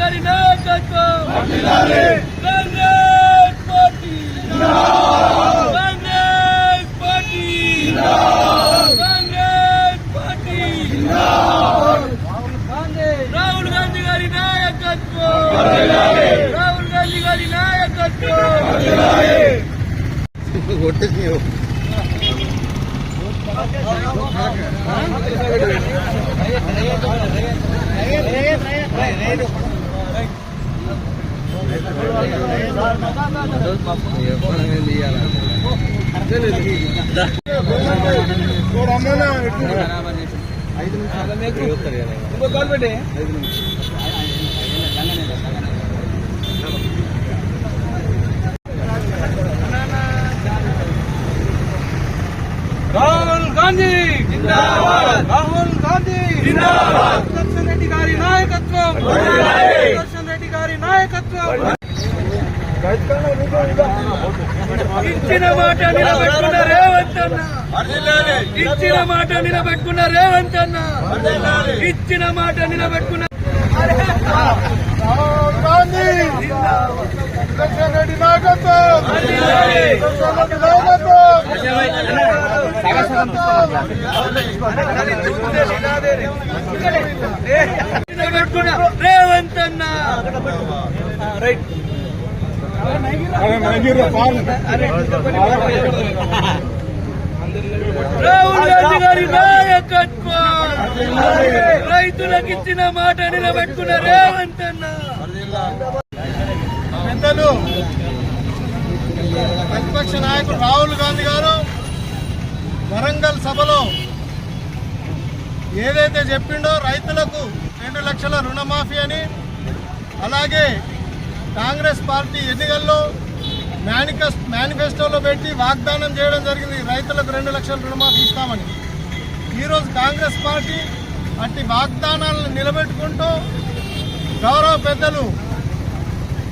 గారి నాయకత్వం! Congress party! Congress party! Congress party! Rahul Gandhi గారి నాయకత్వం! రాహుల్ గాంధీ గారి నాయకత్వం! రాహుల్ గాంధీ రాహుల్ గాంధీ సుదర్శన్ రెడ్డి గారి నాయకత్వం సుదర్శన్ రెడ్డి గారి నాయకత్వం. ఇచ్చిన మాట నిలబెట్టుకున్న రేవంత్ అన్న. ఇచ్చిన మాట నిలబెట్టుకున్న రేవంత్ అన్న. ఇచ్చిన మాట నిలబెట్టుకున్న రెడ్డి నాయకత్వం రెడ్డి నిలబెట్టుకున్న రేవంత్ అన్న. రాహుల్ గాంధీ గారి నాయకత్వం. రైతులకు ఇచ్చిన మాట నిలబెట్టుకున్న రేవంత్ అన్న. పెద్దలు. ప్రతిపక్ష నాయకుడు రాహుల్ గాంధీ గారు వరంగల్ సభలో ఏదైతే చెప్పిండో రైతులకు రెండు లక్షల రుణమాఫీ అని అలాగే కాంగ్రెస్ పార్టీ ఎన్నికల్లో మేనిఫెస్ మేనిఫెస్టోలో పెట్టి వాగ్దానం చేయడం జరిగింది రైతులకు రెండు లక్షల రుణమాఫీ ఇస్తామని. ఈరోజు కాంగ్రెస్ పార్టీ అట్టి వాగ్దానాలను నిలబెట్టుకుంటూ గౌరవ పెద్దలు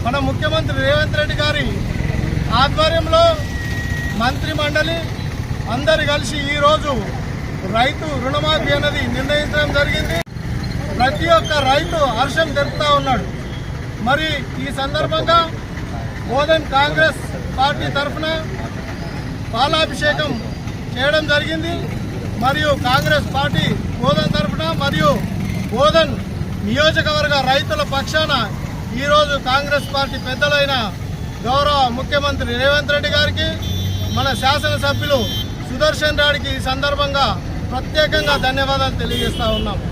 మన ముఖ్యమంత్రి రేవంత్ రెడ్డి గారి ఆధ్వర్యంలో మంత్రి మండలి అందరు కలిసి ఈరోజు రైతు రుణమాఫీ అన్నది నిర్ణయించడం జరిగింది. ప్రతి ఒక్క రైతు హర్షం జరుపుతా ఉన్నాడు. మరి ఈ సందర్భంగా బోధన్ కాంగ్రెస్ పార్టీ తరఫున పాలాభిషేకం చేయడం జరిగింది. మరియు కాంగ్రెస్ పార్టీ బోధన్ తరఫున మరియు బోధన్ నియోజకవర్గ రైతుల పక్షాన ఈరోజు కాంగ్రెస్ పార్టీ పెద్దలైన గౌరవ ముఖ్యమంత్రి రేవంత్ రెడ్డి గారికి మన శాసనసభ్యులు సుదర్శన్ రాడికి ఈ సందర్భంగా ప్రత్యేకంగా ధన్యవాదాలు తెలియజేస్తా ఉన్నాము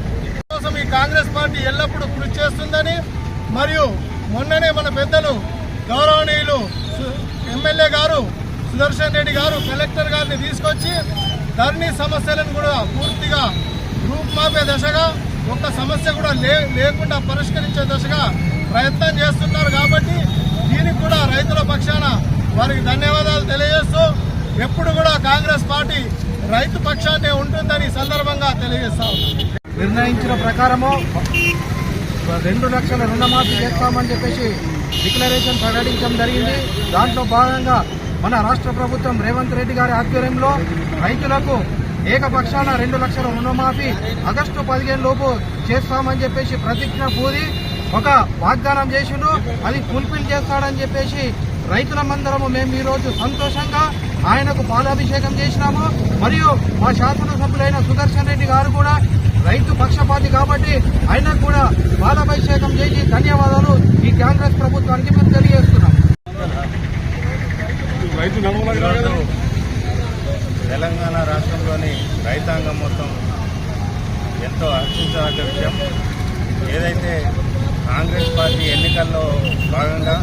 కోసం ఈ కాంగ్రెస్ పార్టీ ఎల్లప్పుడూ కృషి చేస్తుందని మరియు మొన్ననే మన పెద్దలు గౌరవనీయులు ఎమ్మెల్యే గారు సుదర్శన్ రెడ్డి గారు కలెక్టర్ గారిని తీసుకొచ్చి ధరణి సమస్యలను కూడా పూర్తిగా రూపుమాపే దశగా ఒక్క సమస్య కూడా లే లేకుండా పరిష్కరించే దశగా ప్రయత్నం చేస్తున్నారు కాబట్టి దీనికి కూడా రైతుల పక్షాన వారికి ధన్యవాదాలు తెలియజేస్తూ ఎప్పుడు కూడా కాంగ్రెస్ పార్టీ రైతు పక్షాన్నే ఉంటుందని సందర్భంగా తెలియజేస్తా నిర్ణయించిన ప్రకారము రెండు లక్షల రుణమాఫీ చేస్తామని చెప్పేసి డిక్లరేషన్ ప్రకటించడం జరిగింది. దాంట్లో భాగంగా మన రాష్ట్ర ప్రభుత్వం రేవంత్ రెడ్డి గారి ఆధ్వర్యంలో రైతులకు ఏకపక్షాన రెండు లక్షల రుణమాఫీ ఆగస్టు పదిహేను లోపు చేస్తామని చెప్పేసి ప్రతిజ్ఞ పూరి ఒక వాగ్దానం చేసిండు. అది ఫుల్ఫిల్ చేస్తాడని చెప్పేసి రైతులమందరము మేము ఈరోజు సంతోషంగా ఆయనకు పాలాభిషేకం చేసినాము. మరియు మా శాసనసభ్యులైన సుదర్శన్ రెడ్డి గారు కూడా రైతు పక్షపాతి కాబట్టి ఆయనకు కూడా పాలాభిషేకం చేసి ధన్యవాదాలు ఈ కాంగ్రెస్ ప్రభుత్వానికి మేము తెలియజేస్తున్నాం. తెలంగాణ రాష్ట్రంలోని రైతాంగం మొత్తం ఎంతో హర్షించదగ్గ విషయం. ఏదైతే కాంగ్రెస్ పార్టీ ఎన్నికల్లో భాగంగా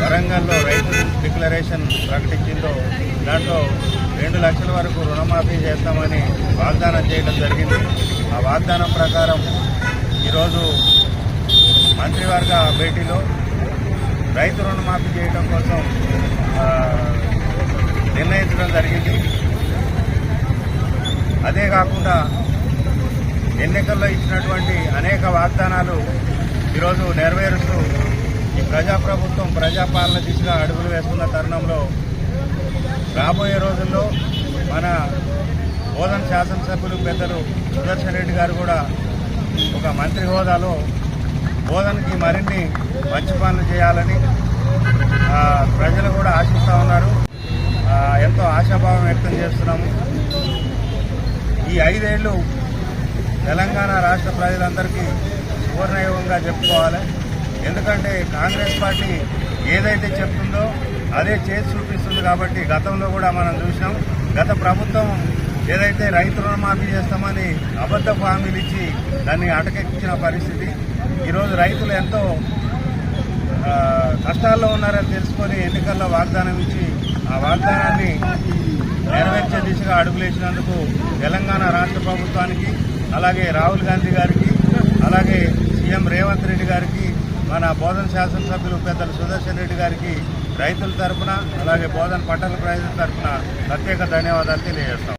వరంగల్లో రైతు డిక్లరేషన్ ప్రకటించిందో దాంట్లో రెండు లక్షల వరకు రుణమాఫీ చేస్తామని వాగ్దానం చేయడం జరిగింది. ఆ వాగ్దానం ప్రకారం ఈరోజు మంత్రివర్గ భేటీలో రైతు రుణమాఫీ చేయడం కోసం నిర్ణయించడం జరిగింది. అదే కాకుండా ఎన్నికల్లో ఇచ్చినటువంటి అనేక వాగ్దానాలు ఈరోజు నెరవేరుస్తూ ఈ ప్రజాప్రభుత్వం ప్రజాపాలన దిశగా అడుగులు వేసుకున్న తరుణంలో రాబోయే రోజుల్లో మన బోధన శాసనసభ్యులు పెద్దలు సుదర్శన్ రెడ్డి గారు కూడా ఒక మంత్రి హోదాలో బోధనకి మరిన్ని మంచి పనులు చేయాలని ప్రజలు కూడా ఆశిస్తూ ఉన్నారు. ఎంతో ఆశాభావం వ్యక్తం చేస్తున్నాము. ఈ ఐదేళ్ళు తెలంగాణ రాష్ట్ర ప్రజలందరికీ పూర్ణయోగంగా చెప్పుకోవాలి. ఎందుకంటే కాంగ్రెస్ పార్టీ ఏదైతే చెప్తుందో అదే చేసి చూపిస్తుంది కాబట్టి గతంలో కూడా మనం చూసినాం. గత ప్రభుత్వం ఏదైతే రైతు రుణమాఫీ చేస్తామని అబద్ధ హామీలు ఇచ్చి దాన్ని అటకెక్కించిన పరిస్థితి ఈరోజు రైతులు ఎంతో కష్టాల్లో ఉన్నారని తెలుసుకొని ఎన్నికల్లో వాగ్దానం ఇచ్చి ఆ వాగ్దానాన్ని నెరవేర్చే దిశగా అడుగులేసినందుకు తెలంగాణ రాష్ట్ర ప్రభుత్వానికి అలాగే రాహుల్ గాంధీ గారికి అలాగే సీఎం రేవంత్ రెడ్డి గారికి మన బోధన శాసనసభ్యులు పెద్దలు సుదర్శన్ రెడ్డి గారికి రైతుల తరఫున అలాగే బోధన పట్టణ ప్రజల తరపున ప్రత్యేక ధన్యవాదాలు తెలియజేస్తాం.